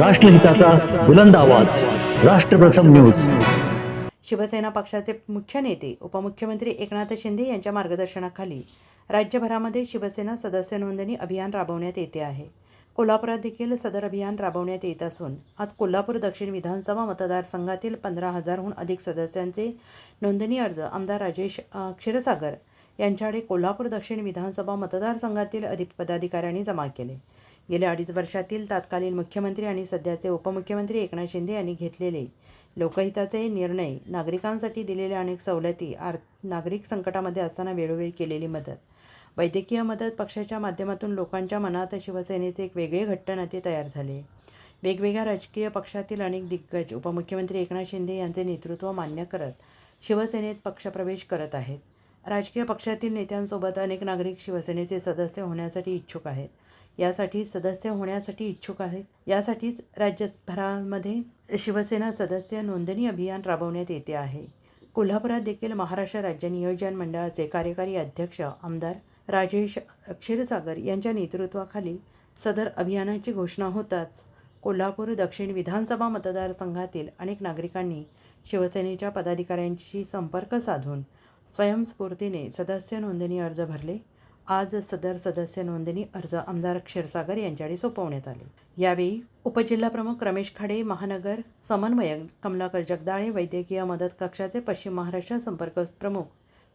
राष्ट्रहिताचा बुलंद आवाज. राष्ट्रप्रथम न्यूज. शिवसेना पक्षाचे मुख्य नेते उपमुख्यमंत्री एकनाथ शिंदे यांच्या मार्गदर्शनाखाली राज्यभरामध्ये शिवसेना सदस्य नोंदणी अभियान राबवण्यात येते आहे. कोल्हापुरात देखील सदर अभियान राबवण्यात येत असून आज कोल्हापूर दक्षिण विधानसभा मतदारसंघातील पंधरा हजारहून अधिक सदस्यांचे नोंदणी अर्ज आमदार राजेश क्षीरसागर यांच्याकडे कोल्हापूर दक्षिण विधानसभा मतदारसंघातील अधिक पदाधिकाऱ्यांनी जमा केले. गेल्या अडीच वर्षातील तत्कालीन मुख्यमंत्री आणि सध्याचे उपमुख्यमंत्री एकनाथ शिंदे यांनी घेतलेले लोकहिताचे निर्णय नागरिकांसाठी दिलेल्या अनेक सवलती आर नागरिक संकटामध्ये असताना वेळोवेळी केलेली मदत. वैद्यकीय मदत पक्षाच्या माध्यमातून लोकांच्या मनात शिवसेनेचे एक वेगळे घट्ट नाते तयार झाले. वेगवेगळ्या राजकीय पक्षातील अनेक दिग्गज उपमुख्यमंत्री एकनाथ शिंदे यांचे नेतृत्व मान्य करत शिवसेनेत पक्षप्रवेश करत आहेत. राजकीय पक्षातील नेत्यांसोबत अनेक नागरिक शिवसेनेचे सदस्य होण्यासाठी इच्छुक आहेत. यासाठी सदस्य होण्यासाठी इच्छुक आहेत. यासाठीच राज्यभरामध्ये शिवसेना सदस्य नोंदणी अभियान राबवण्यात येते आहे. कोल्हापुरात देखील महाराष्ट्र राज्य नियोजन मंडळाचे कार्यकारी अध्यक्ष आमदार राजेश क्षीरसागर यांच्या नेतृत्वाखाली सदर अभियानाची घोषणा होताच कोल्हापूर दक्षिण विधानसभा मतदारसंघातील अनेक नागरिकांनी शिवसेनेच्या पदाधिकाऱ्यांशी संपर्क साधून स्वयंस्फूर्तीने सदस्य नोंदणी अर्ज भरले. आज सदर सदस्य नोंदणी अर्ज आमदार क्षीरसागर यांच्याकडे सोपवण्यात आले. यावेळी उपजिल्हाप्रमुख रमेश खाडे महानगर समन्वयक कमलाकर जगदाळे वैद्यकीय मदत कक्षाचे पश्चिम महाराष्ट्र संपर्क प्रमुख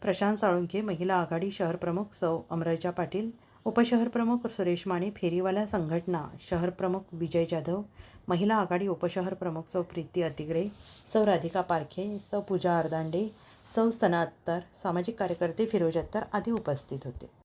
प्रशांत साळुंखे महिला आघाडी शहर प्रमुख सौ अमरजा पाटील उपशहर प्रमुख सुरेश माने फेरीवाला संघटना शहर प्रमुख विजय जाधव महिला आघाडी उपशहर प्रमुख सौ प्रीती अतिग्रे सौ राधिका पारखे सौ पूजा अर्दांडे सौ सना अत्तर सामाजिक कार्यकर्ते फिरोज अत्तर आदी उपस्थित होते.